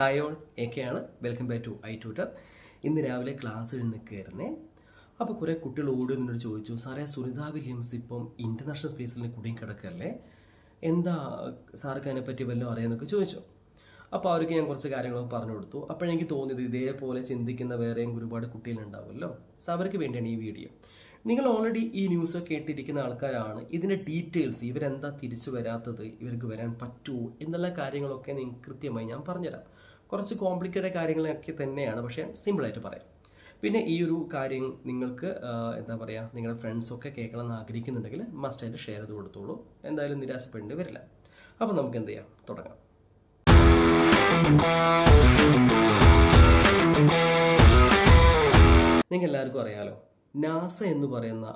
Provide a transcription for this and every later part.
Hi all ആണ്. Welcome back to I tutor ഇന്ന് രാവിലെ ക്ലാസ്സിൽ നിന്ന് കയറുന്നേ അപ്പോൾ കുറേ കുട്ടികൾ ഓടി നിന്നോട് ചോദിച്ചു സാറേ സുനിത വില്യംസ് ഇപ്പം ഇന്റർനാഷണൽ സ്പേസിൽ കുടുങ്ങി കിടക്കല്ലേ എന്താ സാർക്ക് അതിനെപ്പറ്റി വല്ലതും അറിയാമെന്നൊക്കെ ചോദിച്ചു. അപ്പോൾ അവർക്ക് ഞാൻ കുറച്ച് കാര്യങ്ങളൊക്കെ പറഞ്ഞു കൊടുത്തു. അപ്പോഴെനിക്ക് തോന്നിയത് ഇതേപോലെ ചിന്തിക്കുന്ന വേറെയും ഒരുപാട് കുട്ടികളുണ്ടാവുമല്ലോ. സോ അവർക്ക് വേണ്ടിയാണ് ഈ വീഡിയോ നിങ്ങൾ ഓൾറെഡി ഈ ന്യൂസ് കേട്ടിരിക്കുന്ന ആൾക്കാരാണ്. ഇതിന്റെ ഡീറ്റെയിൽസ് ഇവരെന്താ തിരിച്ചു വരാത്തത് ഇവർക്ക് വരാൻ പറ്റുമോ എന്നുള്ള കാര്യങ്ങളൊക്കെ നിങ്ങൾ കൃത്യമായി ഞാൻ പറഞ്ഞുതരാം. കുറച്ച് കോംപ്ലിക്കേറ്റഡ് കാര്യങ്ങളൊക്കെ തന്നെയാണ്. പക്ഷേ സിമ്പിളായിട്ട് പറയാം. പിന്നെ ഈ ഒരു കാര്യം നിങ്ങൾക്ക് എന്താ പറയുക നിങ്ങളുടെ ഫ്രണ്ട്സൊക്കെ കേൾക്കണം എന്ന് ആഗ്രഹിക്കുന്നുണ്ടെങ്കിൽ മസ്റ്റായിട്ട് ഷെയർ ചെയ്ത് കൊടുത്തോളൂ. എന്തായാലും നിരാശപ്പെടേണ്ടി വരില്ല. അപ്പോൾ നമുക്ക് എന്ത് ചെയ്യാം? തുടങ്ങാം. നിങ്ങൾക്ക് എല്ലാവർക്കും അറിയാലോ നാസ എന്ന് പറയുന്ന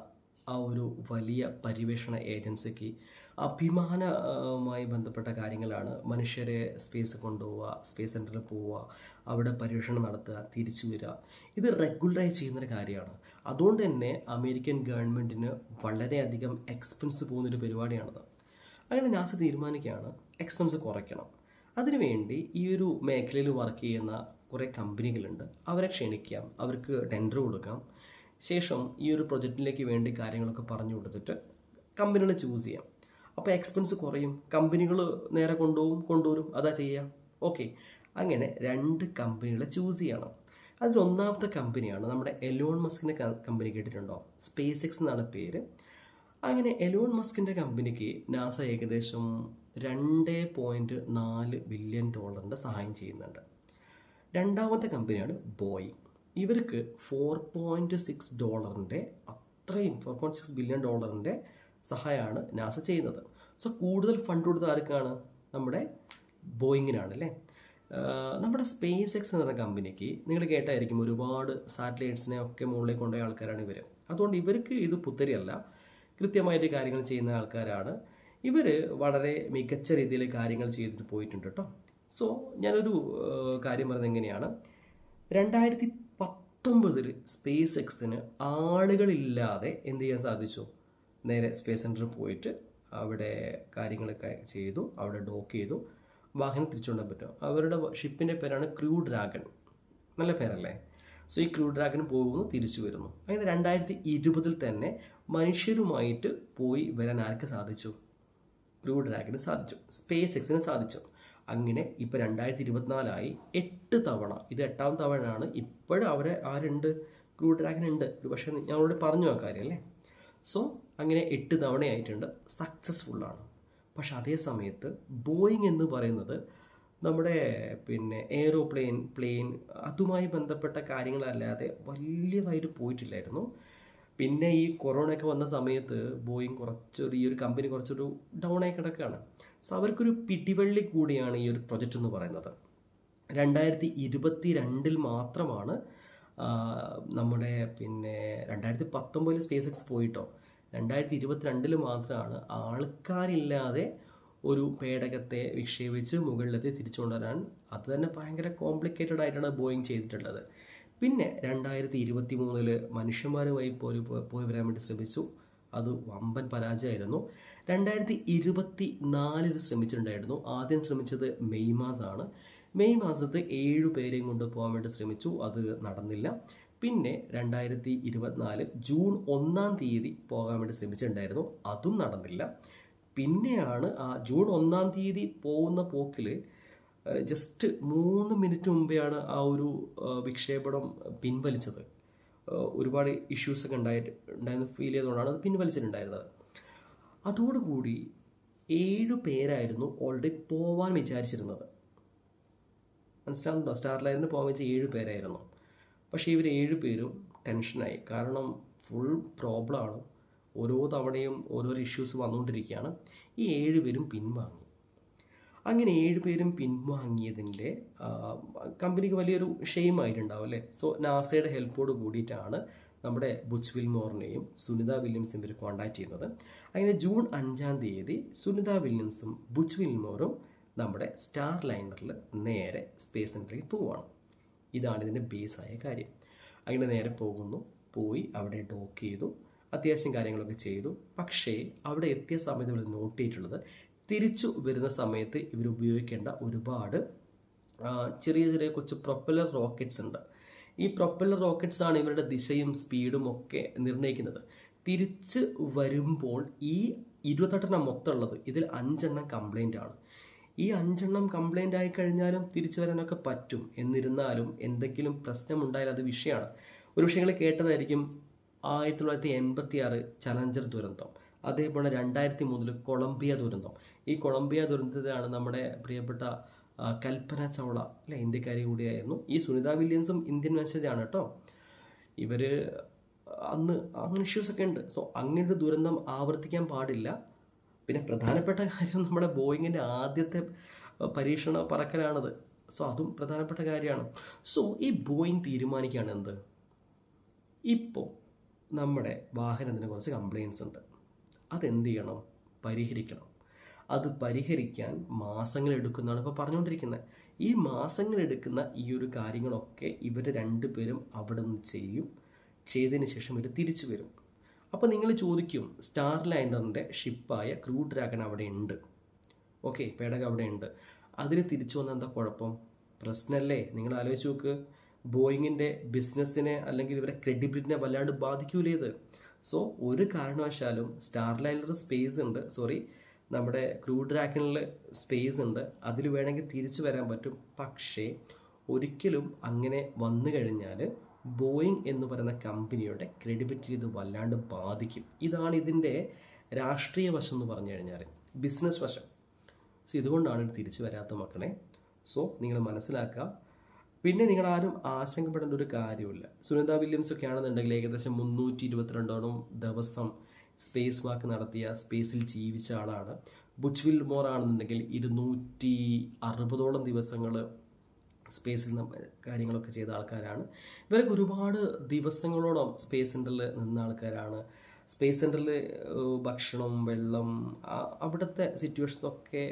ആ ഒരു വലിയ പര്യവേഷണ ഏജൻസിക്ക് അഭിമാനമായി ബന്ധപ്പെട്ട കാര്യങ്ങളാണ് മനുഷ്യരെ സ്പേസ് കൊണ്ടുപോവുക സ്പേസ് സെന്ററിൽ പോവുക അവിടെ പര്യവേഷണം നടത്തുക തിരിച്ചു വരിക. ഇത് റെഗുലറായി ചെയ്യുന്നൊരു കാര്യമാണ്. അതുകൊണ്ട് തന്നെ അമേരിക്കൻ ഗവൺമെന്റിന് വളരെയധികം എക്സ്പെൻസ് പോകുന്നൊരു പരിപാടിയാണത്. അങ്ങനെ നാസ തീരുമാനിക്കുകയാണ് എക്സ്പെൻസ് കുറയ്ക്കണം. അതിനുവേണ്ടി ഈ ഒരു മേഖലയിൽ വർക്ക് ചെയ്യുന്ന കുറേ കമ്പനികളുണ്ട് അവരെ ക്ഷണിക്കാം അവർക്ക് ടെൻഡർ കൊടുക്കാം. ശേഷം ഈ ഒരു പ്രൊജക്റ്റിലേക്ക് വേണ്ടി കാര്യങ്ങളൊക്കെ പറഞ്ഞു കൊടുത്തിട്ട് കമ്പനികൾ ചൂസ് ചെയ്യാം. അപ്പോൾ എക്സ്പെൻസ് കുറയും. കമ്പനികൾ നേരെ കൊണ്ടുപോകും കൊണ്ടുവരും. അതാ ചെയ്യാം. ഓക്കെ അങ്ങനെ രണ്ട് കമ്പനികളെ ചൂസ് ചെയ്യണം. അതിൽ ഒന്നാമത്തെ കമ്പനിയാണ് നമ്മുടെ എലോൺ മസ്കിന്റെ കമ്പനി കേട്ടിട്ടുണ്ടോ? സ്പേസ് എക്സ് എന്നാണ് പേര്. അങ്ങനെ എലോൺ മസ്കിന്റെ കമ്പനിക്ക് നാസ ഏകദേശം രണ്ട് പോയിന്റ് നാല് ബില്യൺ ഡോളറിന്റെ സഹായം ചെയ്യുന്നുണ്ട്. രണ്ടാമത്തെ കമ്പനിയാണ് ബോയി ഇവർക്ക് ഫോർ പോയിന്റ് സിക്സ് ഡോളറിന്റെ അത്രയും ഫോർ പോയിന്റ് സിക്സ് ബില്യൺ ഡോളറിന്റെ സഹായമാണ് നാസ ചെയ്യുന്നത്. സോ കൂടുതൽ ഫണ്ട് കൊടുത്ത ആർക്കാണ്? നമ്മുടെ ബോയിങ്ങിനാണ് അല്ലേ നമ്മുടെ സ്പേസ് എക്സ് എന്ന കമ്പനിക്ക് നിങ്ങൾ കേട്ടായിരിക്കും ഒരുപാട് സാറ്റലൈറ്റ്സിനെ ഒക്കെ മുകളിലേക്ക് കൊണ്ടുപോയ ആൾക്കാരാണ് ഇവർ അതുകൊണ്ട് ഇവർക്ക് ഇത് പുത്തരിയല്ല. കൃത്യമായിട്ട് കാര്യങ്ങൾ ചെയ്യുന്ന ആൾക്കാരാണ്. ഇവർ വളരെ മികച്ച രീതിയിൽ കാര്യങ്ങൾ ചെയ്തിട്ട് പോയിട്ടുണ്ട് കേട്ടോ. സോ ഞാനൊരു കാര്യം പറഞ്ഞത് എങ്ങനെയാണ്? രണ്ടായിരത്തി പത്തൊമ്പതിൽ സ്പേസ് എക്സിന് ആളുകളില്ലാതെ എന്ത് ചെയ്യാൻ സാധിച്ചു? നേരെ സ്പേസ് സെന്ററിൽ പോയിട്ട് അവിടെ കാര്യങ്ങളൊക്കെ ചെയ്തു അവിടെ ഡോക്ക് ചെയ്തു വാഹനം തിരിച്ചുകൊണ്ടാൻ പറ്റും. അവരുടെ ഷിപ്പിന്റെ പേരാണ് ക്രൂ ഡ്രാഗൺ. നല്ല പേരല്ലേ? സോ ഈ ക്രൂ ഡ്രാഗൺ പോകുന്നു തിരിച്ചു വരുന്നു. അങ്ങനെ രണ്ടായിരത്തി ഇരുപതിൽ തന്നെ മനുഷ്യരുമായിട്ട് പോയി വരാൻ ആർക്ക് സാധിച്ചു? ക്രൂ ഡ്രാഗന് സാധിച്ചു. സ്പേസ് എക്സിന് സാധിച്ചു. അങ്ങനെ ഇപ്പം രണ്ടായിരത്തി ഇരുപത്തിനാലായി എട്ട് തവണ. ഇത് എട്ടാം തവണയാണ്. ഇപ്പോഴും അവരെ ആരുണ്ട് ക്രൂ ഡ്രാഗൻ ഉണ്ട്. ഒരു പക്ഷേ ഞങ്ങളോട് പറഞ്ഞു ആ കാര്യം അല്ലേ? സോ അങ്ങനെ എട്ട് തവണയായിട്ടുണ്ട്. സക്സസ്ഫുള്ളാണ് പക്ഷെ അതേ സമയത്ത് ബോയിങ് എന്ന് പറയുന്നത് നമ്മുടെ പിന്നെ എയ്റോപ്ലെയിൻ പ്ലെയിൻ അതുമായി ബന്ധപ്പെട്ട കാര്യങ്ങളല്ലാതെ വലിയതായിട്ട് പോയിട്ടില്ലായിരുന്നു. പിന്നെ ഈ കൊറോണയൊക്കെ വന്ന സമയത്ത് ബോയിങ് കുറച്ചൊരു ഈ ഒരു കമ്പനി കുറച്ചൊരു ഡൗൺ ആയി കിടക്കുകയാണ്. സോ അവർക്കൊരു പിടിവള്ളി കൂടിയാണ് ഈ ഒരു പ്രൊജക്റ്റ് എന്ന് പറയുന്നത്. രണ്ടായിരത്തി ഇരുപത്തി രണ്ടിൽ മാത്രമാണ് നമ്മുടെ പിന്നെ രണ്ടായിരത്തി പത്തൊമ്പതിൽ സ്പേസ് എക്സ് പോയിട്ടോ രണ്ടായിരത്തി ഇരുപത്തിരണ്ടിൽ മാത്രമാണ് ആൾക്കാരില്ലാതെ ഒരു പേടകത്തെ വിക്ഷേപിച്ച് മുകളിലെത്തി തിരിച്ചു കൊണ്ടുവരാൻ അത് തന്നെ ഭയങ്കര കോംപ്ലിക്കേറ്റഡ് ആയിട്ടാണ് ബോയിങ് ചെയ്തിട്ടുള്ളത്. പിന്നെ രണ്ടായിരത്തി ഇരുപത്തി മൂന്നിൽ മനുഷ്യന്മാരുമായി പോയി പോയി വരാൻ വേണ്ടി ശ്രമിച്ചു. അത് വമ്പൻ പരാജയമായിരുന്നു. രണ്ടായിരത്തി ഇരുപത്തി നാലിൽ ശ്രമിച്ചിട്ടുണ്ടായിരുന്നു. ആദ്യം ശ്രമിച്ചത് മെയ് മാസമാണ് മെയ് മാസത്ത് ഏഴു പേരെയും കൊണ്ട് പോകാൻ വേണ്ടി ശ്രമിച്ചു. അത് നടന്നില്ല. പിന്നെ രണ്ടായിരത്തി ഇരുപത്തിനാല് ജൂൺ ഒന്നാം തീയതി പോകാൻ വേണ്ടി ശ്രമിച്ചിട്ടുണ്ടായിരുന്നു. അതും നടന്നില്ല. പിന്നെയാണ് ആ ജൂൺ ഒന്നാം തീയതി പോകുന്ന പോക്കിൽ ജസ്റ്റ് മൂന്ന് മിനിറ്റ് മുമ്പെയാണ് ആ ഒരു വിക്ഷേപണം പിൻവലിച്ചത്. ഒരുപാട് ഇഷ്യൂസ് ഒക്കെ ഉണ്ടായിട്ട് ഉണ്ടായിരുന്നു ഫീൽ ചെയ്തുകൊണ്ടാണ് അത് പിൻവലിച്ചിട്ടുണ്ടായിരുന്നത്. അതോടുകൂടി ഏഴ് പേരായിരുന്നു ഓൾറെഡി പോവാൻ വിചാരിച്ചിരുന്നത്. മനസ്സിലാവുന്നുണ്ടോ? സ്റ്റാർലൈനിന് പോകാൻ വെച്ച ഏഴ് പേരായിരുന്നു. പക്ഷേ ഇവർ ഏഴ് പേരും ടെൻഷനായി കാരണം ഫുൾ പ്രോബ്ലമാണ് ഓരോ തവണയും ഓരോരോ ഇഷ്യൂസ് വന്നുകൊണ്ടിരിക്കുകയാണ്. ഈ ഏഴ് പേരും പിൻവാങ്ങി. അങ്ങനെ ഏഴ് പേരും പിൻവാങ്ങിയതിന്റെ കമ്പനിക്ക് വലിയൊരു ഷെയിം ആയിട്ടുണ്ടാവും അല്ലേ? സോ നാസയുടെ ഹെൽപ്പോട് കൂടിയിട്ടാണ് നമ്മുടെ ബുച്ച് വിൽമോറിനെയും സുനിത വില്യംസും ഇവർ കോൺടാക്ട് ചെയ്യുന്നത്. അങ്ങനെ ജൂൺ അഞ്ചാം തീയതി സുനിത വില്യംസും ബുച്ച് വിൽമോറും നമ്മുടെ സ്റ്റാർ ലൈനറിൽ നേരെ സ്പേസ് സെന്ററിൽ പോവുകയാണ് ഇതാണ് ഇതിന്റെ ബേസായ കാര്യം. അങ്ങനെ നേരെ പോകുന്നു പോയി അവിടെ ഡോക്ക് ചെയ്തു അത്യാവശ്യം കാര്യങ്ങളൊക്കെ ചെയ്തു. പക്ഷേ അവിടെ എത്തിയ സമയത്ത് ഇവർ നോട്ട് ചെയ്തിട്ടുള്ളത് തിരിച്ചു വരുന്ന സമയത്ത് ഇവർ ഉപയോഗിക്കേണ്ട ഒരുപാട് ചെറിയ ചെറിയ കൊച്ച് പ്രൊപ്പലർ റോക്കറ്റ്സ് ഉണ്ട്. ഈ പ്രൊപ്പലർ റോക്കറ്റ്സ് ആണ് ഇവരുടെ ദിശയും സ്പീഡും ഒക്കെ നിർണയിക്കുന്നത്. തിരിച്ച് വരുമ്പോൾ ഈ ഇരുപത്തെട്ടെണ്ണം മൊത്തമുള്ളത് ഇതിൽ അഞ്ചെണ്ണം കംപ്ലൈന്റ് ആണ്. ഈ അഞ്ചെണ്ണം കംപ്ലൈന്റ് ആയി കഴിഞ്ഞാലും തിരിച്ചു വരാനൊക്കെ പറ്റും. എന്നിരുന്നാലും എന്തെങ്കിലും പ്രശ്നം പ്രശ്നമുണ്ടായാൽ അത് വിഷയമാണ്. ഒരു വിഷയങ്ങൾ കേട്ടതായിരിക്കും ആയിരത്തി തൊള്ളായിരത്തി എൺപത്തി ആറ് ചലഞ്ചർ ദുരന്തം. അതേപോലെ രണ്ടായിരത്തി മൂന്നിൽ കൊളംബിയ ദുരന്തം. ഈ കൊളംബിയ ദുരന്തതയാണ് നമ്മുടെ പ്രിയപ്പെട്ട കൽപ്പന ചൗള അല്ലെ ഇന്ത്യക്കാരി കൂടിയായിരുന്നു. ഈ സുനിത വില്യംസും ഇന്ത്യൻ വംശജയാണ് കേട്ടോ. ഇവർ അന്ന് അങ്ങനെ ഇഷ്യൂസ് ഒക്കെ ഉണ്ട്. സോ അങ്ങനെ ഒരു ദുരന്തം ആവർത്തിക്കാൻ പാടില്ല. പിന്നെ പ്രധാനപ്പെട്ട കാര്യം നമ്മുടെ ബോയിങ്ങിന്റെ ആദ്യത്തെ പരീക്ഷണ പറക്കലാണത്. സോ അതും പ്രധാനപ്പെട്ട കാര്യമാണ്. സോ ഈ ബോയിങ് തീരുമാനിക്കുകയാണ് എന്ത്? ഇപ്പോൾ നമ്മുടെ വാഹനത്തിനെ കുറച്ച് കംപ്ലയിൻസ് ഉണ്ട്. അതെന്ത് ചെയ്യണം? പരിഹരിക്കണം. അത് പരിഹരിക്കാൻ മാസങ്ങൾ എടുക്കുന്നതാണ് ഇപ്പോൾ പറഞ്ഞുകൊണ്ടിരിക്കുന്നത്. ഈ മാസങ്ങൾ എടുക്കുന്ന ഈ ഒരു കാര്യങ്ങളൊക്കെ ഇവർ രണ്ടുപേരും അവിടെ നിന്ന് ചെയ്യും. ചെയ്തതിന് ശേഷം ഇവർ തിരിച്ചു വരും. അപ്പോൾ നിങ്ങൾ ചോദിക്കും സ്റ്റാർ ലൈനറിന്റെ ഷിപ്പായ ക്രൂ ഡ്രാഗൺ അവിടെ ഉണ്ട്. ഓക്കെ പേടകം അവിടെ ഉണ്ട്. അതിന് തിരിച്ചു വന്ന എന്താ കുഴപ്പം? പ്രശ്നമല്ലേ നിങ്ങൾ ആലോചിച്ച് നോക്ക്. ബോയിങ്ങിന്റെ ബിസിനസ്സിനെ അല്ലെങ്കിൽ ഇവരെ ക്രെഡിബിലിറ്റിനെ വല്ലാണ്ട് ബാധിക്കൂലേത് സോ ഒരു കാരണവശാലും സ്റ്റാർ ലൈനർ സ്പേസ് ഉണ്ട്. സോറി നമ്മുടെ ക്രൂ ഡ്രാഗണിൽ സ്പേസ് ഉണ്ട്. അതിൽ വേണമെങ്കിൽ തിരിച്ചു വരാൻ പറ്റും. പക്ഷേ ഒരിക്കലും അങ്ങനെ വന്നു കഴിഞ്ഞാൽ ബോയിങ് എന്ന് പറയുന്ന കമ്പനിയുടെ ക്രെഡിബിലിറ്റി ഇത് വല്ലാണ്ട് ബാധിക്കും. ഇതാണ് ഇതിന്റെ രാഷ്ട്രീയ വശം എന്ന് പറഞ്ഞു കഴിഞ്ഞാൽ ബിസിനസ് വശം. സോ ഇതുകൊണ്ടാണ് ഇത് തിരിച്ചു വരാത്ത മക്കളെ. സോ നിങ്ങൾ മനസ്സിലാക്കുക. പിന്നെ നിങ്ങൾ ആരും ആശങ്കപ്പെടേണ്ട ഒരു കാര്യമില്ല സുനിത വില്യംസ് ഒക്കെ ആണെന്നുണ്ടെങ്കിൽ ഏകദേശം മുന്നൂറ്റി ഇരുപത്തിരണ്ടോളം ദിവസം സ്പേസ് വാക്ക് നടത്തിയ സ്പേസിൽ ജീവിച്ച ആളാണ്. ബുച്ച് വിൽമോർ ആണെന്നുണ്ടെങ്കിൽ ഇരുന്നൂറ്റി അറുപതോളം ദിവസങ്ങൾ സ്പേസിൽ കാര്യങ്ങളൊക്കെ ചെയ്ത ആൾക്കാരാണ്. ഇവരൊക്കെ ഒരുപാട് ദിവസങ്ങളോളം സ്പേസ് സെന്ററിൽ നിന്ന ആൾക്കാരാണ്. സ്പേസ് സെന്ററിൽ ഭക്ഷണം വെള്ളം അവിടുത്തെ സിറ്റുവേഷൻസൊക്കെ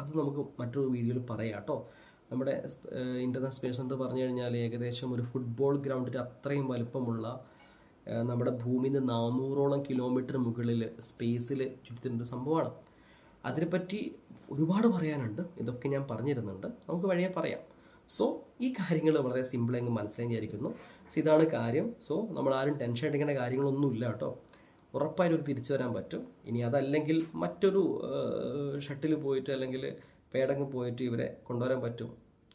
അത് നമുക്ക് മറ്റൊരു വീഡിയോയിൽ പറയാം കേട്ടോ നമ്മുടെ ഇന്റർനാഷണൽ സ്പേസ് സെന്റർ പറഞ്ഞു കഴിഞ്ഞാൽ ഏകദേശം ഒരു ഫുട്ബോൾ ഗ്രൗണ്ടിന്റെ അത്രയും വലുപ്പമുള്ള നമ്മുടെ ഭൂമിയിൽ നിന്ന് നാനൂറോളം കിലോമീറ്റർ മുകളിൽ സ്പേസിൽ ചുറ്റുന്ന ഒരു സംഭവമാണ്. അതിനെപ്പറ്റി ഒരുപാട് പറയാനുണ്ട്. ഇതൊക്കെ ഞാൻ പറഞ്ഞിരുന്നുണ്ട്. നമുക്ക് വഴിയെ പറയാം. സോ ഈ കാര്യങ്ങൾ വളരെ സിമ്പിൾ അങ്ങ് മനസ്സിലായി വിചാരിക്കുന്നു സോ ഇതാണ് കാര്യം. സോ നമ്മൾ ആരും ടെൻഷൻ അടിക്കേണ്ട കാര്യങ്ങളൊന്നും ഇല്ല കേട്ടോ. ഉറപ്പായിട്ടും ഒരു തിരിച്ചു വരാൻ പറ്റും. ഇനി അതല്ലെങ്കിൽ മറ്റൊരു ഷട്ടിൽ പോയിട്ട് അല്ലെങ്കിൽ പേടങ്ങ് പോയിട്ട് ഇവരെ കൊണ്ടുവരാൻ പറ്റും.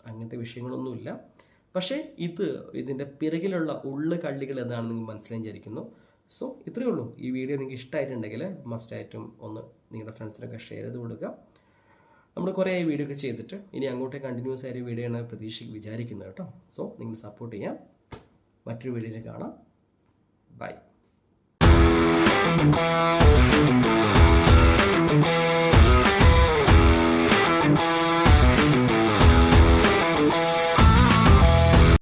അങ്ങനത്തെ വിഷയങ്ങളൊന്നുമില്ല. പക്ഷേ ഇത് ഇതിന്റെ പിറകിലുള്ള ഉള്ളു കള്ളികൾ എന്താണെന്ന് നിങ്ങൾ മനസ്സിലായി വിചാരിക്കുന്നു സോ ഇത്രയേ ഉള്ളൂ. ഈ വീഡിയോ നിങ്ങൾക്ക് ഇഷ്ടമായിട്ടുണ്ടെങ്കിൽ മസ്റ്റായിട്ടും ഒന്ന് നിങ്ങളുടെ ഫ്രണ്ട്സിനൊക്കെ ഷെയർ ചെയ്ത് കൊടുക്കുക. നമ്മൾ കുറേ വീഡിയോ ഒക്കെ ചെയ്തിട്ട് ഇനി അങ്ങോട്ടേ കണ്ടിന്യൂസ് ആയിട്ട് വീഡിയോ ആണ് പ്രതീക്ഷ വിചാരിക്കുന്നത് കേട്ടോ. സോ നിങ്ങൾ സപ്പോർട്ട് ചെയ്യാം. മറ്റൊരു വീഡിയോയിൽ കാണാം. ബൈ